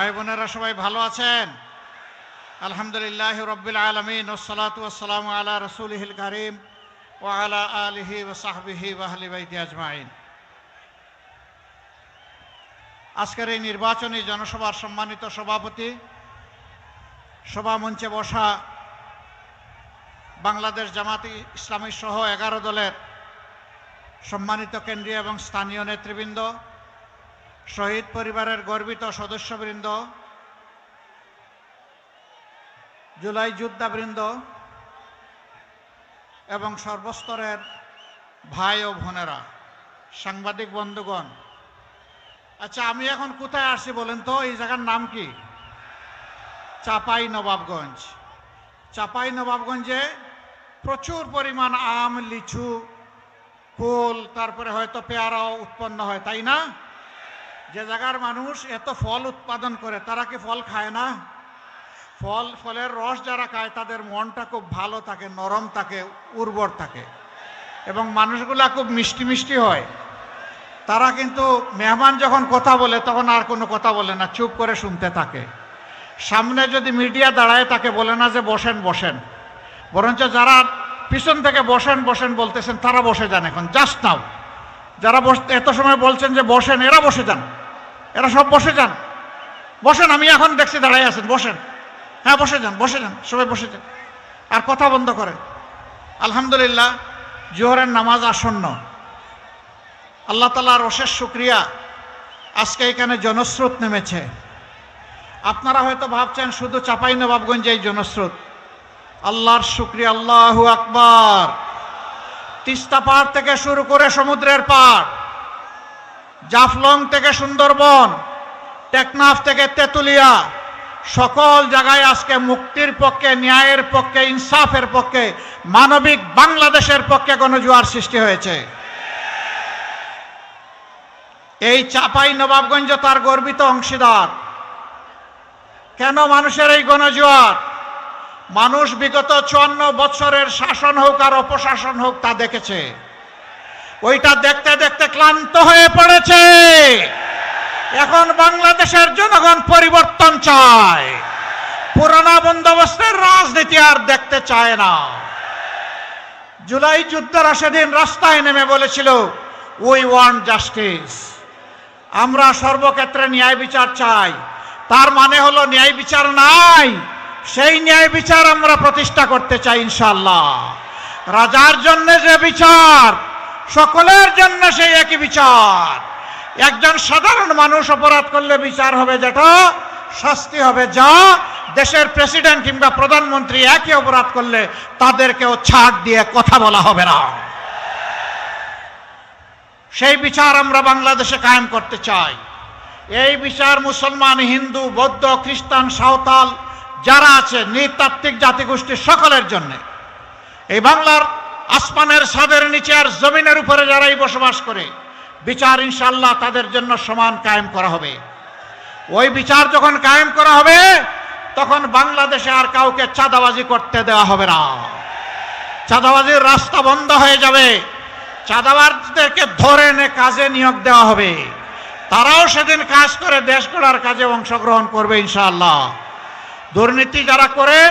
ভাই বোনেরা, সবাই ভালো আছেন? আলহামদুলিল্লাহ রব্বিল আলমিন ওসালাত ওসালাম আলা রসুলহিল করিম ও আলা আলিহি ও সাহবিহি ওয়াহলি বাইতি আজমাইন। আজকের এই নির্বাচনী জনসভার সম্মানিত সভাপতি, সভা মঞ্চে বসা বাংলাদেশ জামাতি ইসলামী সহ এগারো দলের সম্মানিত কেন্দ্রীয় এবং স্থানীয় নেতৃবৃন্দ শহীদ পরিবারের গর্বিত সদস্যবৃন্দ, জুলাই যোদ্ধাবৃন্দ এবং সর্বস্তরের ভাই ও বোনেরা, সাংবাদিক বন্ধুগণ। আচ্ছা আমি এখন কোথায় আসছি বলেন তো? এই জায়গার নাম কি? চাপাই নবাবগঞ্জ চাপাই নবাবগঞ্জে প্রচুর পরিমাণ আম, লিচু কুল তারপরে হয়তো পেয়ারাও উৎপন্ন হয়, তাই না? যে জায়গার মানুষ এত ফল উৎপাদন করে, তারা কি ফল খায় না? ফল, ফলের রস যারা খায়, তাদের মনটা খুব ভালো থাকে, নরম থাকে, উর্বর থাকে। এবং মানুষগুলা খুব মিষ্টি মিষ্টি হয়। তারা কিন্তু মেহমান যখন কথা বলে, তখন আর কোনো কথা বলে না, চুপ করে শুনতে থাকে। সামনে যদি মিডিয়া দাঁড়ায়, তাকে বলে না যে বসেন বসেন। বরঞ্চ যারা পিছন থেকে বসেন বসেন বলতেছেন, তারা বসে যান এখন। Just now. যারা বস, এত সময় বলছেন যে বসেন, এরা বসে যান। এরা সব বসে যান। বসেন, আমি এখন দেখছি দাঁড়াই আছেন, বসেন। হ্যাঁ বসে যান বসে যান, সবাই বসে যান। আর কথা বন্ধ করেন। আলহামদুলিল্লাহ, জোহরের নামাজ আসন্ন। আল্লাহ তালার অশেষ শুক্রিয়া। আজকে এখানে জনস্রোত নেমেছে। আপনারা হয়তো ভাবছেন, শুধু চাপাই নবাবগঞ্জে এই জনস্রোত। আল্লাহর শুক্রিয়া, আল্লাহু আকবার। তিস্তা পাহাড় থেকে শুরু করে সমুদ্রের পাড়। জাফলং থেকে সুন্দরবন, টেকনাফ থেকে তেতুলিয়া, সকল জায়গায় আজকে মুক্তির পক্ষে, ন্যায়ের পক্ষে, ইনসাফের পক্ষে, মানবিক বাংলাদেশের পক্ষে গণজোয়ার সৃষ্টি হয়েছে। এই চাপাই নবাবগঞ্জ তার গর্বিত অংশীদার। কেন মানুষের এই গণজোয়ার? মানুষ বিগত চুয়ান্ন বছরের শাসন হোক আর অপশাসন হোক তা দেখেছে। ওইটা দেখতে দেখতে ক্লান্ত হয়ে পড়েছে। এখন বাংলাদেশের জনগণ পরিবর্তন চায়। পুরানা বন্দোবস্তের রাজনীতি আর দেখতে চায় না। জুলাই যুদ্ধরা সেদিন রাস্তায় নেমে বলেছিল উই ওয়ান্ট জাস্টিস আমরা সর্বক্ষেত্রে ন্যায় বিচার চাই। তার মানে হলো ন্যায় বিচার নাই। সেই ন্যায় বিচার আমরা প্রতিষ্ঠা করতে চাই ইনশাল্লাহ রাজার জন্য যে বিচার সকলের জন্য সেই একই বিচার। একজন সাধারণ মানুষ অপরাধ করলে বিচার হবে যেটা, শাস্তি হবে যা, দেশের প্রেসিডেন্ট কিংবা প্রধানমন্ত্রী একই অপরাধ করলে তাদেরকেও ছাড় দিয়ে কথা বলা হবে না। সেই বিচার আমরা বাংলাদেশে কায়েম করতে চাই। এই বিচার মুসলমান, হিন্দু, বৌদ্ধ, খ্রিস্টান, সাঁওতাল, যারা আছে, নৃতাত্ত্বিক জাতিগোষ্ঠী সকলের জন্য। এই বাংলার আসমানের ছাদের নিচে আর জমিনের উপরে যারাই বসবাস করে, বিচার ইনশাল্লাহ তাদের জন্য সমান কায়েম করা হবে। ওই বিচার যখন কায়েম করা হবে, তখন বাংলাদেশে আর কাউকে চাঁদাবাজি করতে দেওয়া হবে না। চাঁদাবাজির রাস্তা বন্ধ হয়ে যাবে। চাঁদাবাজদেরকে ধরে এনে কাজে নিয়োগ দেওয়া হবে। তারাও সেদিন কাজ করে দেশ গড়ার কাজে অংশগ্রহণ করবে ইনশাআল্লাহ। দুর্নীতি যারা করেন,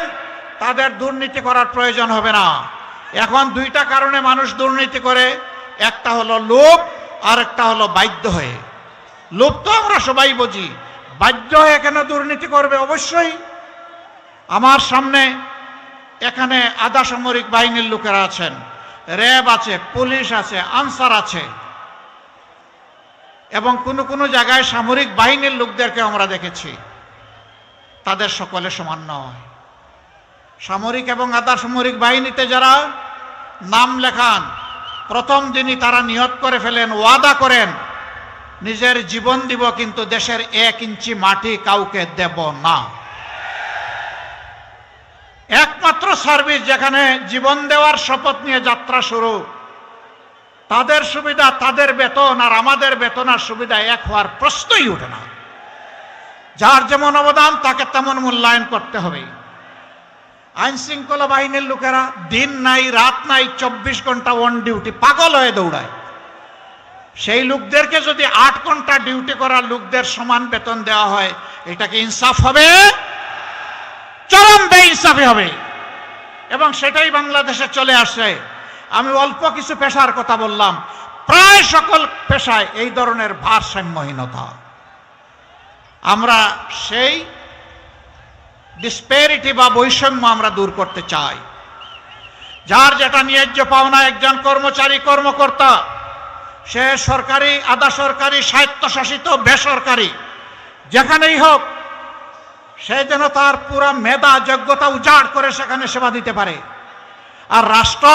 তাদের দুর্নীতি করার প্রয়োজন হবে না। এখন দুইটা কারণে মানুষ দুর্নীতি করে। একটা হলো লোভ, আর একটা হলো বাধ্য হয়ে। লোভ তো আমরা সবাই বুঝি। বাধ্য হয়ে কেন দুর্নীতি করবে? অবশ্যই। আমার সামনে এখানে আধা সামরিক বাহিনীর লোকেরা আছেন। র্যাব আছে, পুলিশ আছে, আনসার আছে। এবং কোনো কোনো জায়গায় সামরিক বাহিনীর লোকদেরকে আমরা দেখেছি। তাদের সকলে সমান নয়। সামরিক এবং আধা সামরিক বাহিনীতে যারা নাম লেখান। প্রথম দিনই তারা নিয়ত করে ফেলেন, ওয়াদা করেন, নিজের জীবন দিব কিন্তু দেশের এক ইঞ্চি মাটি কাউকে দেব না। একমাত্র সার্ভিস যেখানে জীবন দেওয়ার শপথ নিয়ে যাত্রা শুরু। তাদের সুবিধা তাদের বেতন আর আমাদের বেতন আর সুবিধা এক হওয়ার প্রশ্নই ওঠে না। যার যেমন অবদান, তাকে তেমন মূল্যায়ন করতে হবে। আইন শৃঙ্খলা বাহিনীর লোকেরা দিন নাই, রাত নাই, চব্বিশ ঘণ্টা অন ডিউটি পাগল হয়ে দৌড়ায়। সেই লোকদেরকে যদি আট ঘণ্টা ডিউটি করা লোকদের সমান বেতন দেওয়া হয়, এটা কি ইনসাফ হবে? চরম বেইনসাফি হবে। এবং সেটাই বাংলাদেশে চলে আসছে। আমি অল্প কিছু পেশার কথা বললাম। প্রায় সকল পেশায় এই ধরনের ভারসাম্যহীনতা। আমরা সেই ডিসপেরিটি বা বৈষম্য আমরা দূর করতে চাই। যার যেটা ন্যায্য পাওনা একজন কর্মচারী, কর্মকর্তা, সে সরকারি, আধা সরকারি, স্বায়ত্তশাসিত, বেসরকারি, যেখানেই হোক, সে যেন তার পুরা মেধা, যোগ্যতা উজাড় করে সেখানে সেবা দিতে পারে। আর রাষ্ট্র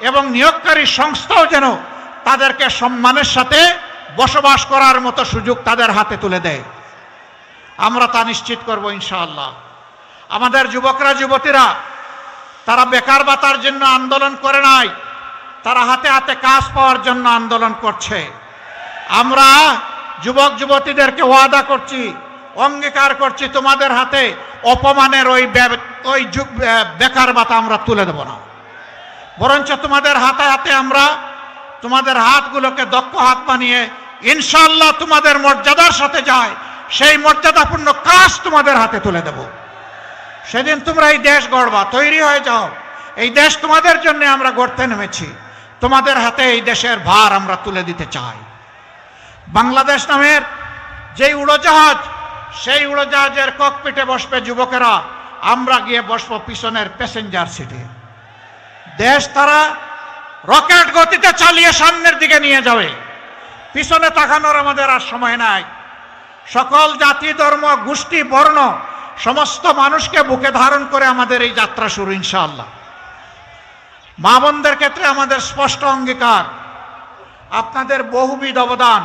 এবং নিয়োগকারী সংস্থাও যেন তাদেরকে সম্মানের সাথে বসবাস করার মতো সুযোগ তাদের হাতে তুলে দেয়। আমরা তা নিশ্চিত করব ইনশাআল্লাহ। আমাদের যুবকরা, যুবতীরা, তারা বেকার ভাতার জন্য আন্দোলন করে নাই, তারা হাতে হাতে কাজ পাওয়ার জন্য আন্দোলন করছে। আমরা যুবক, যুবতীদেরকে ওয়াদা করছি, অঙ্গীকার করছি, তোমাদের হাতে অপমানের ওই ওই বেকার ভাতা আমরা তুলে দেব না। বরঞ্চ তোমাদের হাতে হাতে আমরা তোমাদের হাতগুলোকে দক্ষ হাত বানিয়ে ইনশাল্লাহ তোমাদের মর্যাদার সাথে যায়, সেই মর্যাদাপূর্ণ কাজ তোমাদের হাতে তুলে দেব। সেদিন তোমরা এই দেশ গড়বা, তৈরি হয়ে যাও। এই দেশ তোমাদের জন্য আমরা গড়তে নেমেছি। তোমাদের হাতে এই দেশের ভার আমরা তুলে দিতে চাই। বাংলাদেশ নামের যেই উড়োজাহাজ, সেই উড়োজাহাজের ককপিটে বসবে যুবকেরা, আমরা গিয়ে বসবো পিছনের প্যাসেঞ্জার সিটে দেশ তারা রকেট গতিতে চালিয়ে সামনের দিকে নিয়ে যাবে। পিছনে তাকানোর আমাদের আর সময় নাই। সকল জাতি, ধর্ম, গোষ্ঠী, বর্ণ সমস্ত মানুষকে বুকে ধারণ করে আমাদের এই যাত্রা শুরু, ইনশাআল্লাহ। মা বোনদের ক্ষেত্রে আমাদের স্পষ্ট অঙ্গীকার, আপনাদের বহুবিধ অবদান,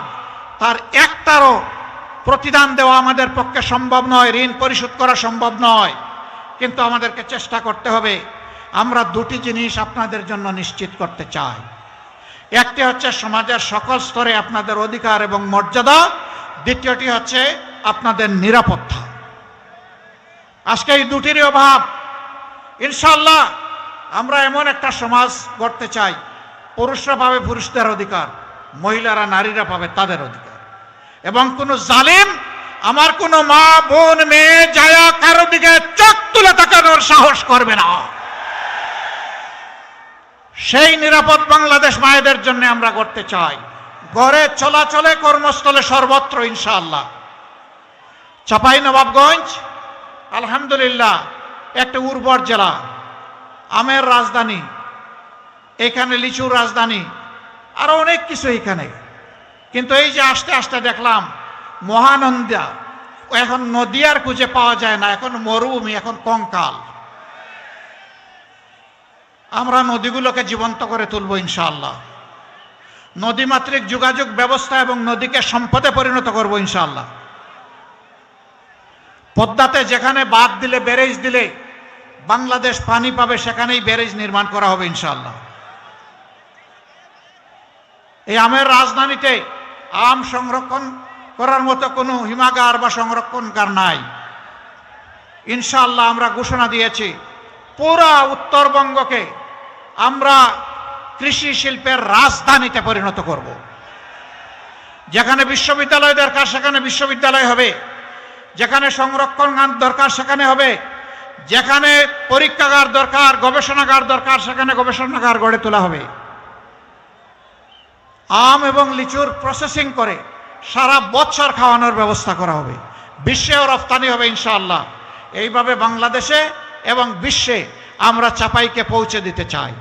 তার একটারও প্রতিদান দেওয়া আমাদের পক্ষে সম্ভব নয়, ঋণ পরিশোধ করা সম্ভব নয়। কিন্তু আমাদেরকে চেষ্টা করতে হবে, আমরা দুটি জিনিস আপনাদের জন্য নিশ্চিত করতে চাই। একটি হচ্ছে সমাজের সকল স্তরে আপনাদের অধিকার এবং মর্যাদা, দ্বিতীয়টি হচ্ছে আপনাদের নিরাপত্তা। আজকে এই দুটিরই অভাব। ইনশাল্লাহ আমরা এমন একটা সমাজ গড়তে চাই, পুরুষরা পাবে পুরুষদের অধিকার, মহিলারা নারীরা পাবে তাদের অধিকার। এবং কোন জালিম আমার কোন মা, বোন, মেয়ে, যায়া কারও দিকে চোখ তুলে তাকানোর সাহস করবে না। সেই নিরাপদ বাংলাদেশ মায়েদের জন্য আমরা করতে চাই। ঘরে চলাচলে কর্মস্থলে সর্বত্র ইনশাআল্লাহ। চাপাই নবাবগঞ্জ আলহামদুলিল্লাহ, একটা উর্বর জেলা, আমের রাজধানী, এখানে লিচুর রাজধানী, আরও অনেক কিছু এখানে। কিন্তু এই যে আস্তে আস্তে দেখলাম মহানন্দা এখন নদী আর খুঁজে পাওয়া যায় না, এখন মরুভূমি, এখন কঙ্কাল। আমরা নদীগুলোকে জীবন্ত করে তুলব ইনশাআল্লাহ। নদীমাতৃক যোগাযোগ ব্যবস্থা এবং নদীকে সম্পদে পরিণত করব ইনশাআল্লাহ। পদ্মাতে যেখানে বাদ দিলে, ব্যারেজ দিলে, বাংলাদেশ পানি পাবে, সেখানেই ব্যারেজ নির্মাণ করা হবে ইনশাল্লাহ এই আমের রাজধানীতে আম সংরক্ষণ করার মতো কোনো হিমাগার বা সংরক্ষণকার নাই। ইনশাল্লাহ আমরা ঘোষণা দিয়েছি, পুরা উত্তরবঙ্গকে আমরা কৃষি শিল্পের রাজধানীতে পরিণত করব। যেখানে বিশ্ববিদ্যালয় দরকার, সেখানে বিশ্ববিদ্যালয় হবে। যেখানে সংরক্ষণ দরকার, সেখানে হবে। যেখানে পরীক্ষাগার দরকার, গবেষণাগার দরকার, সেখানে গবেষণাগার গড়ে তোলা হবে। আম এবং লিচুর প্রসেসিং করে সারা বছর খাওয়ানোর ব্যবস্থা করা হবে। বিশ্বেও রফতানি হবে, ইনশাআল্লাহ। এইভাবে বাংলাদেশে এবং বিশ্বে আমরা চাপাইকে পৌঁছে দিতে চাই।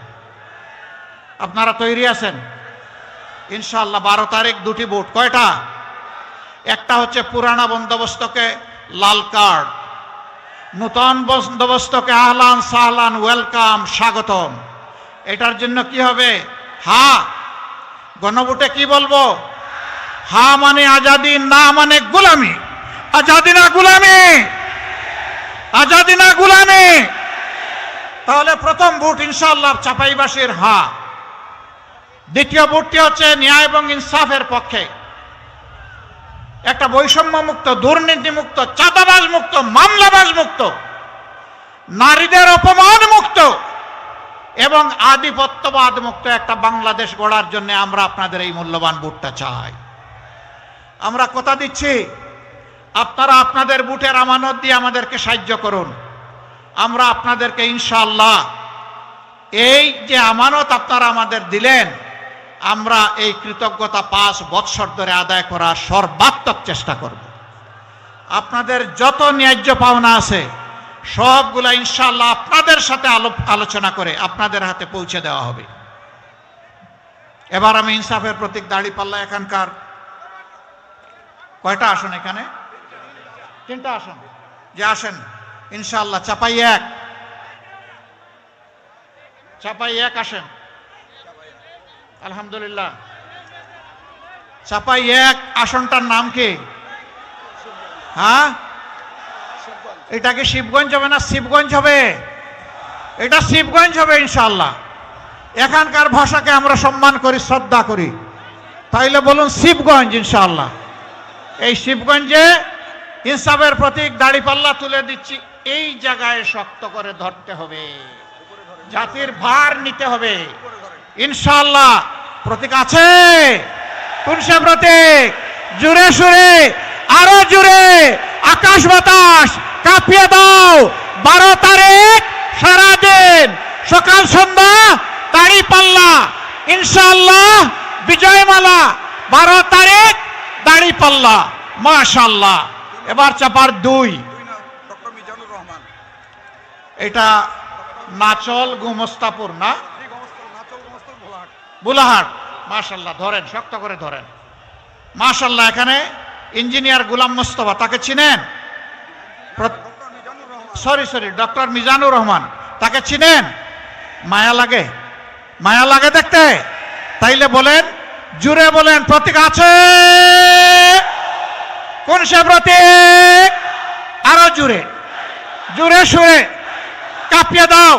আপনারা তৈরি আছেন? ইনশাআল্লাহ বারো তারিখ দুটি বোট কয়টা? একটা হচ্ছে পুরানা বন্দোবস্তকে লাল কার্ড, নূতন বন্দোবস্তকে আহলান সাহলান, ওয়েলকাম, স্বাগতম। এটার জন্য কি হবে? হা, গণভোটে কি বলব? হা মানে আজাদি, না মানে গুলামি। আজাদি না গুলামি। আজাদি না গুলামি। তাহলে প্রথম ভোট ইনশাআল্লাহ চাপাইবাসীর হা। দ্বিতীয় ভোটটি হচ্ছে ন্যায় এবং ইনসাফের পক্ষে। একটা বৈষম্য মুক্ত দুর্নীতি মুক্ত চাঁদাবাজ মুক্ত মামলাবাজ মুক্ত নারীদের অপমান মুক্ত এবং আধিপত্যবাদ মুক্ত একটা বাংলাদেশ গড়ার জন্য আমরা আপনাদের এই মূল্যবান বুটটা চাই। আমরা কথা দিচ্ছি, আপনারা আপনাদের বুটের আমানত দিয়ে আমাদেরকে সাহায্য করুন। আমরা আপনাদেরকে ইনশাল্লাহ এই যে আমানত আপনারা আমাদের দিলেন আমরা এই কৃতজ্ঞতা পাঁচ বৎসর ধরে আদায় করার সর্বাত্মক চেষ্টা করব। আপনাদের যত ন্যায্য পাওনা আছে, সবগুলা ইনশাল্লাহ আপনাদের সাথে আলো- আলোচনা করে আপনাদের হাতে পৌঁছে দেওয়া হবে। এবার আমি ইনসাফের প্রতীক দাড়ি পাল্লা এখানকার। কয়টা আসন এখানে? তিনটা আসন। যে আসেন ইনশাল্লাহ চাপাই এক। চাপাই এক আসেন। আলহামদুলিল্লাহ। চাপাই এক, আসনটার নাম কি? হ্যাঁ? এটা কি শিবগঞ্জ হবে না শিবগঞ্জ হবে? এটা শিবগঞ্জ হবে ইনশাআল্লাহ। এখানকার ভাষাকে আমরা সম্মান করি, শ্রদ্ধা করি। তাইলে বলুন শিবগঞ্জ ইনশাল্লাহ এই শিবগঞ্জে ইনসাফের প্রতীক দাড়িপাল্লা তুলে দিচ্ছি। এই জায়গায় শক্ত করে ধরতে হবে। জাতির ভার নিতে হবে। ইনশাআল্লাহ প্রতীক আছে। কোন সে প্রতীক। জুড়ে সুরে আরও জুড়ে। আকাশ বাতাস কাঁপিয়ে দাও। বারো তারিখ সারাদিন। সকাল সন্ধ্যা দাড়ি পাল্লা। ইনশাআল্লাহ বিজয়মালা। বারো তারিখ দাড়ি পাল্লা। মাশাল্লাহ এবার চাপার দুই। রহমান। এটা নাচল গুমস্তাপুর না এই গমস্ত- নাচল গমস্ত ভোলাহাট বুলাহাট মাশাল্লাহ ধরেন, শক্ত করে ধরেন। মাশাল্লাহ এখানে ইঞ্জিনিয়ার গুলাম মোস্তফা, তাকে চিনেন? Sorry sorry, doctor Mizanur Rahman, তাকে চিনেন? মায়া লাগে মায়া লাগে দেখতে। তাইলে বলেন, জুড়ে বলেন, প্রতীক আছে। কোন সে প্রতীক? আরও জুড়ে। জুড়ে সুরে। কাঁপিয়ে দাও।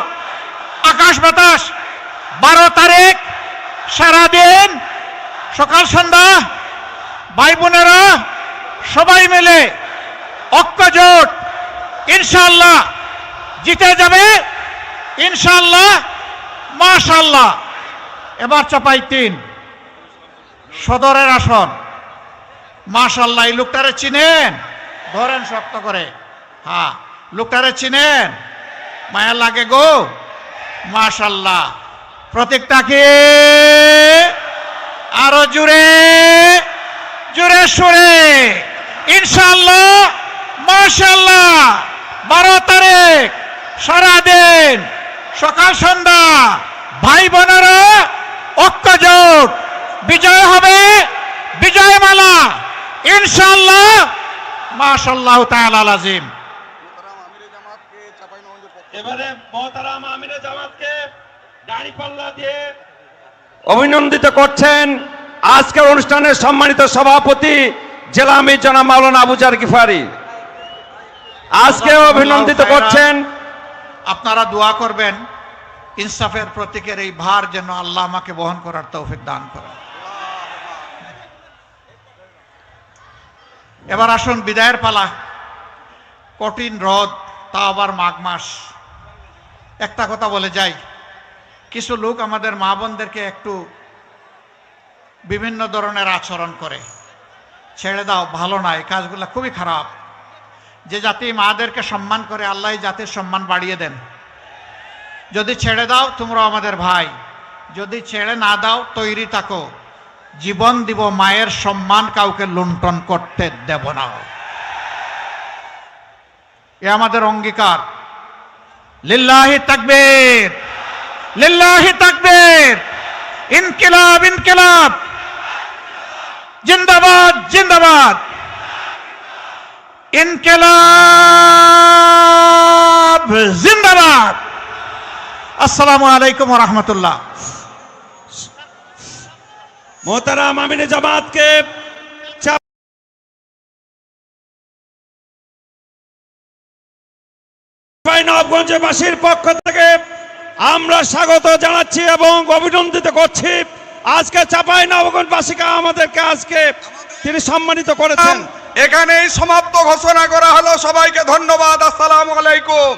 আকাশ বাতাস। বারো তারিখ সারাদিন, সকাল, সন্ধ্যা, ভাই বোনেরা, সবাই মিলে ঐক্যজোট ইনশাল্লাহ জিতে যাবে ইনশাল্লাহ মাশাল্লাহ এবার চাপাই তিন, সদরের আসন। মাশাল্লাহ এই লোকটারে চিনেন? ধরেন শক্ত করে। হ্যাঁ লোকটারে চিনেন? মায়া লাগে গো। মাশাল্লাহ প্রতীকটা কি? আরও জুড়ে জুড়ে সুরে। ইনশাল্লাহ মাশাল্লাহ বারো তারিখ সারাদিন সকাল সন্ধ্যা ভাই বোনেরা ঐক্যজোট। বিজয় হবে বিজয়মালা ইনশাল্লাহ মাশাল্লাহ তাআলা আজিম পক্ষ এবারে মহতারাম আমিরে জামাতকে দিয়ে অভিনন্দিত করছেন আজকের অনুষ্ঠানের সম্মানিত সভাপতি জেলা আমির জনাব মাওলানা আবুজার গিফারি। আজকে অভিনন্দিত করছেন। আপনারা দোয়া করবেন ইনসাফের প্রতীকের এই ভার যেন আল্লাহ আমাকে বহন করার তৌফিক দান করেন। এবার আসুন বিদায়ের পালা। কঠিন রদ তা আবার মাঘ মাস। একটা কথা বলে যাই। কিছু লোক আমাদের মা বোনদেরকে একটু বিভিন্ন ধরনের আচরণ করে। ছেড়ে দাও, ভালো না, এই কাজগুলো খুবই খারাপ। যে জাতি মাদেরকে সম্মান করে, আল্লাহ জাতির সম্মান বাড়িয়ে দেন। যদি ছেড়ে দাও তোমরা আমাদের ভাই। যদি ছেড়ে না দাও, তৈরি থাকো। জীবন দিব মায়ের সম্মান, কাউকে লুণ্ঠন করতে দেব না। এ আমাদের অঙ্গীকার। লিল্লাহি তাকবীর। লিল্লাহি তাকবীর। ইনকিলাব ইনকিলাব। জিন্দাবাদ জিন্দাবাদ। ইনকিলাব, জিন্দাবাদ। আসসালামু আলাইকুম রহমতুল্লাহ। মহতারাম আমিরে জামাতকে নবগঞ্জবাসীর পক্ষ থেকে আমরা স্বাগত জানাচ্ছি এবং অভিনন্দিত করছি। আজকে চাপাই নবগণবাসীকে আমাদেরকে আজকে তিনি সম্মানিত করেছেন। এখানেই সমাপ্ত ঘোষণা করা হলো। সবাইকে ধন্যবাদ। আসসালামু আলাইকুম।